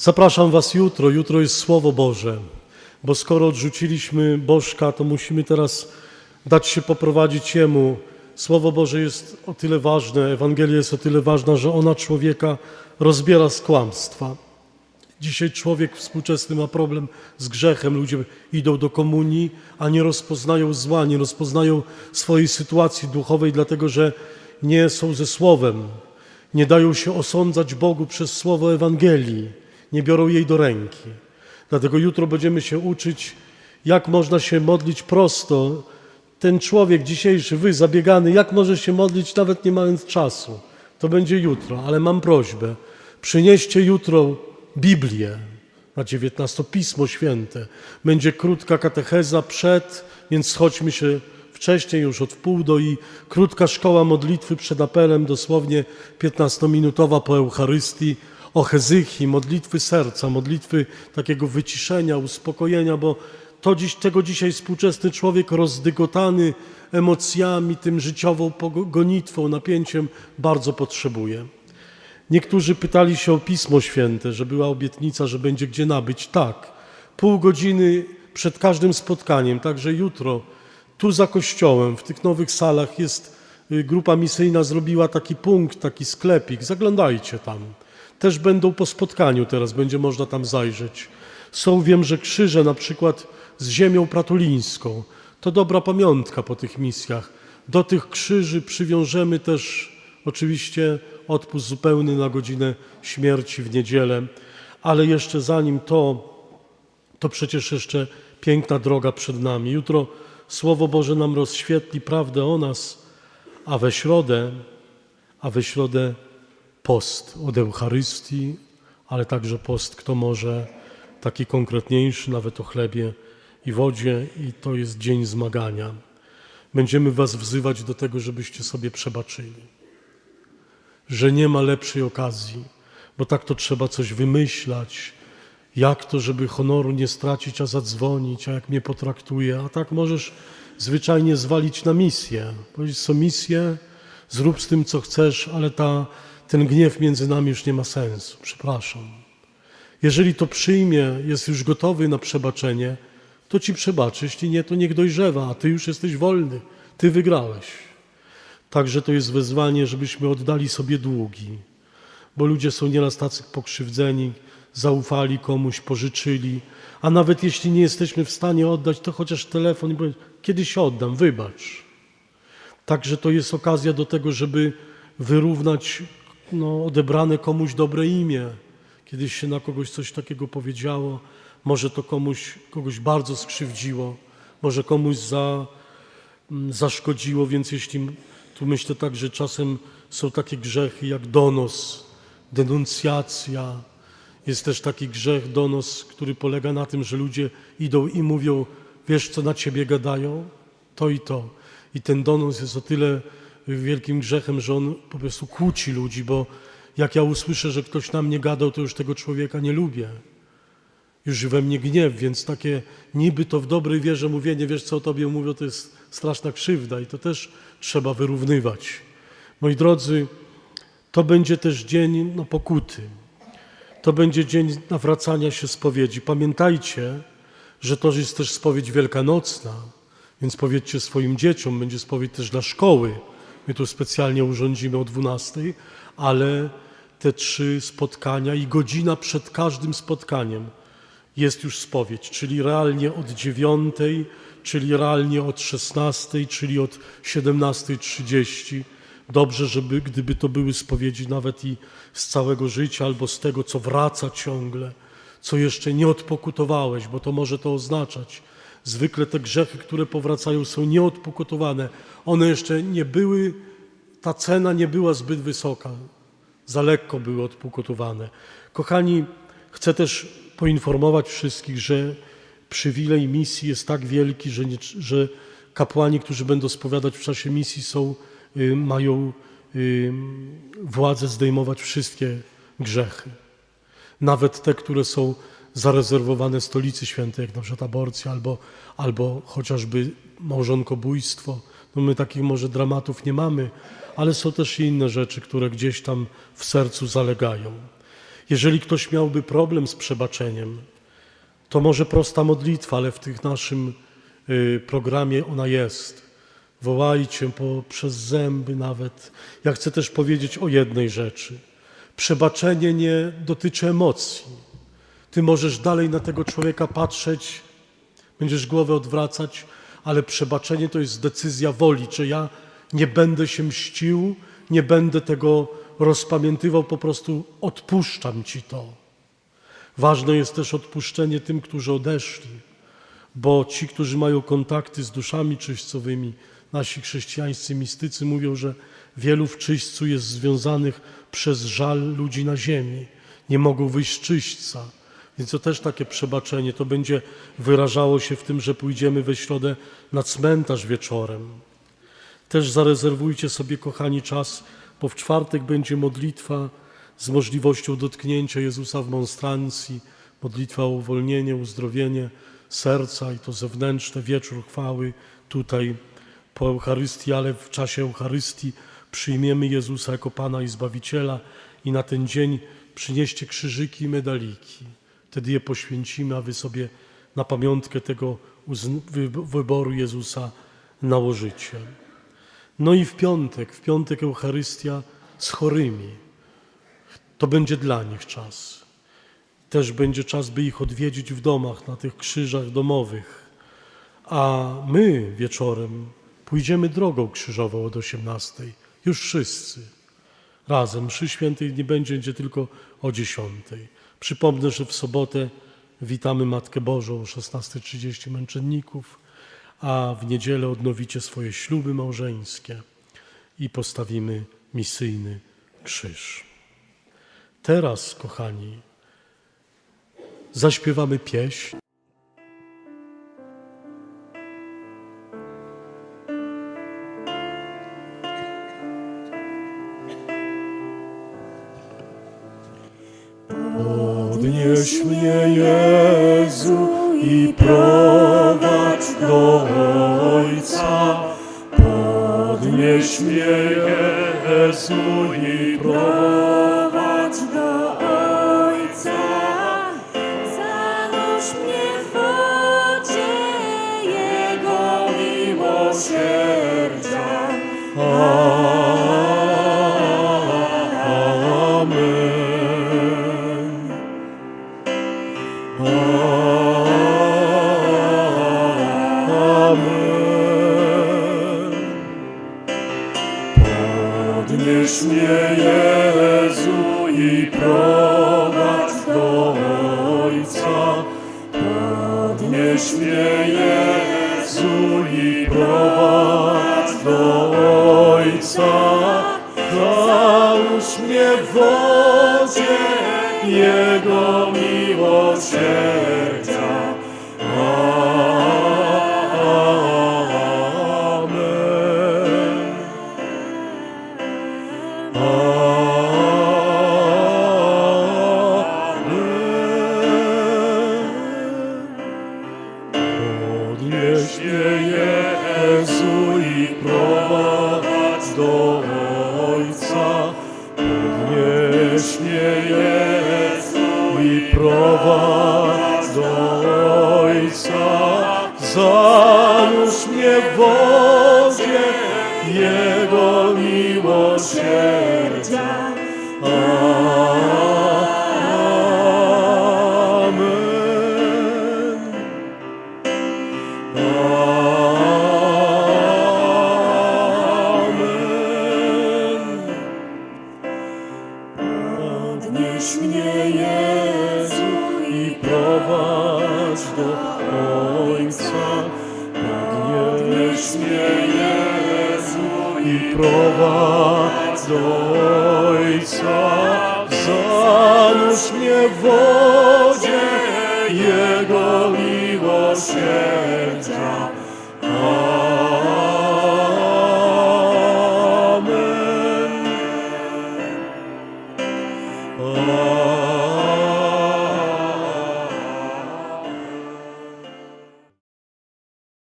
Zapraszam Was jutro. Jutro jest Słowo Boże, bo skoro odrzuciliśmy Bożka, to musimy teraz dać się poprowadzić Jemu. Słowo Boże jest o tyle ważne, Ewangelia jest o tyle ważna, że ona człowieka rozbiera z kłamstwa. Dzisiaj człowiek współczesny ma problem z grzechem. Ludzie idą do komunii, a nie rozpoznają zła, nie rozpoznają swojej sytuacji duchowej, dlatego że nie są ze Słowem. Nie dają się osądzać Bogu przez Słowo Ewangelii. Nie biorą jej do ręki. Dlatego jutro będziemy się uczyć, jak można się modlić prosto. Ten człowiek dzisiejszy, wy zabiegany, jak może się modlić nawet nie mając czasu. To będzie jutro, ale mam prośbę. Przynieście jutro Biblię na 19, Pismo Święte. Będzie krótka katecheza przed, więc schodźmy się wcześniej, już od wpół do i krótka szkoła modlitwy przed apelem, dosłownie 15-minutowa po Eucharystii, o hezychii, modlitwy serca, modlitwy takiego wyciszenia, uspokojenia, bo to dziś, tego dzisiaj współczesny człowiek rozdygotany emocjami, tym życiową gonitwą, napięciem bardzo potrzebuje. Niektórzy pytali się o Pismo Święte, że była obietnica, że będzie gdzie nabyć. Tak, pół godziny przed każdym spotkaniem, także jutro, tu za kościołem, w tych nowych salach jest y, grupa misyjna, zrobiła taki punkt, taki sklepik. Zaglądajcie tam. Też będą po spotkaniu teraz, będzie można tam zajrzeć. Są, wiem, że krzyże na przykład z ziemią pratulińską. To dobra pamiątka po tych misjach. Do tych krzyży przywiążemy też oczywiście odpust zupełny na godzinę śmierci w niedzielę, ale jeszcze zanim to, to przecież jeszcze piękna droga przed nami. Jutro Słowo Boże nam rozświetli prawdę o nas, a we środę, a we środę post od Eucharystii, ale także post, kto może, taki konkretniejszy, nawet o chlebie i wodzie, i to jest dzień zmagania. Będziemy Was wzywać do tego, żebyście sobie przebaczyli że nie ma lepszej okazji, bo tak to trzeba coś wymyślać. Jak to, żeby honoru nie stracić, a zadzwonić, a jak mnie potraktuje, a tak możesz zwyczajnie zwalić na misję. Powiedzieć, co misję, zrób z tym, co chcesz, ale ta, ten gniew między nami już nie ma sensu. Przepraszam. Jeżeli to przyjmie, jest już gotowy na przebaczenie, to ci przebaczy. Jeśli nie, to niech dojrzewa, a ty już jesteś wolny. Ty wygrałeś. Także to jest wezwanie, żebyśmy oddali sobie długi, bo ludzie są nieraz tacy pokrzywdzeni, zaufali komuś, pożyczyli, a nawet jeśli nie jesteśmy w stanie oddać, to chociaż telefon i powiedz, kiedyś oddam, wybacz. Także to jest okazja do tego, żeby wyrównać no, odebrane komuś dobre imię. Kiedyś się na kogoś coś takiego powiedziało, może to komuś, kogoś bardzo skrzywdziło, może komuś za, mm, zaszkodziło, więc jeśli tu myślę tak, że czasem są takie grzechy jak donos, denuncjacja. Jest też taki grzech, donos, który polega na tym, że ludzie idą i mówią, wiesz co na ciebie gadają? To i to. I ten donos jest o tyle wielkim grzechem, że on po prostu kłóci ludzi, bo jak ja usłyszę, że ktoś na mnie gadał, to już tego człowieka nie lubię. Już we mnie gniew, więc takie niby to w dobrej wierze mówienie, wiesz co o tobie mówią, to jest straszna krzywda i to też trzeba wyrównywać. Moi drodzy, to będzie też dzień no, pokuty. To będzie dzień nawracania się spowiedzi. Pamiętajcie, że to jest też spowiedź wielkanocna, więc powiedzcie swoim dzieciom, będzie spowiedź też dla szkoły. My tu specjalnie urządzimy o 12, ale te trzy spotkania i godzina przed każdym spotkaniem jest już spowiedź, czyli realnie od dziewiątej, czyli realnie od 16, czyli od 17.30. Dobrze, żeby gdyby to były spowiedzi nawet i z całego życia, albo z tego, co wraca ciągle, co jeszcze nie odpokutowałeś, bo to może to oznaczać. Zwykle te grzechy, które powracają, są nieodpokutowane. One jeszcze nie były, ta cena nie była zbyt wysoka. Za lekko były odpokutowane. Kochani, chcę też poinformować wszystkich, że przywilej misji jest tak wielki, że, nie, że kapłani, którzy będą spowiadać w czasie misji, są, y, mają y, władzę zdejmować wszystkie grzechy. Nawet te, które są zarezerwowane stolicy świętej, jak na przykład aborcja albo, albo chociażby małżonkobójstwo. No my takich może dramatów nie mamy, ale są też inne rzeczy, które gdzieś tam w sercu zalegają. Jeżeli ktoś miałby problem z przebaczeniem, to może prosta modlitwa, ale w tym naszym y, programie ona jest. Wołajcie po, przez zęby nawet. Ja chcę też powiedzieć o jednej rzeczy. Przebaczenie nie dotyczy emocji. Ty możesz dalej na tego człowieka patrzeć, będziesz głowę odwracać, ale przebaczenie to jest decyzja woli, czy ja nie będę się mścił, nie będę tego rozpamiętywał, po prostu odpuszczam ci to. Ważne jest też odpuszczenie tym, którzy odeszli, bo ci, którzy mają kontakty z duszami czyścowymi, nasi chrześcijańscy mistycy mówią, że wielu w czyśćcu jest związanych przez żal ludzi na ziemi. Nie mogą wyjść z czyśćca. Więc to też takie przebaczenie. To będzie wyrażało się w tym, że pójdziemy we środę na cmentarz wieczorem. Też zarezerwujcie sobie, kochani, czas, bo w czwartek będzie modlitwa z możliwością dotknięcia Jezusa w monstrancji, modlitwa o uwolnienie, uzdrowienie serca i to zewnętrzne, wieczór chwały tutaj po Eucharystii, ale w czasie Eucharystii przyjmiemy Jezusa jako Pana i Zbawiciela i na ten dzień przynieście krzyżyki i medaliki. Wtedy je poświęcimy, a wy sobie na pamiątkę tego wyboru Jezusa nałożycie. No i w piątek, w piątek Eucharystia z chorymi. To będzie dla nich czas. Też będzie czas, by ich odwiedzić w domach, na tych krzyżach domowych. A my wieczorem pójdziemy drogą krzyżową od 18. Już wszyscy. Razem. Mszy świętej nie będzie, będzie tylko o 10. Przypomnę, że w sobotę witamy Matkę Bożą o 16.30 męczenników, a w niedzielę odnowicie swoje śluby małżeńskie i postawimy misyjny krzyż. Teraz, kochani, zaśpiewamy pieśń. Podnieś mnie, Jezu, i prowadź do Ojca. Podnieś mnie, Jezu, i prowadź i prowadź do Ojca. Podnieś mnie, Jezu, i prowadź do Ojca. Zanurz mnie w wodzie Jego miłosierdzia. Mnie, Jezu, i prowadź do Ojca. Podnieś mnie, Jezu, i prowadź do Ojca. Zanurz mnie w wodzie Jego miłosierdzia. Amen.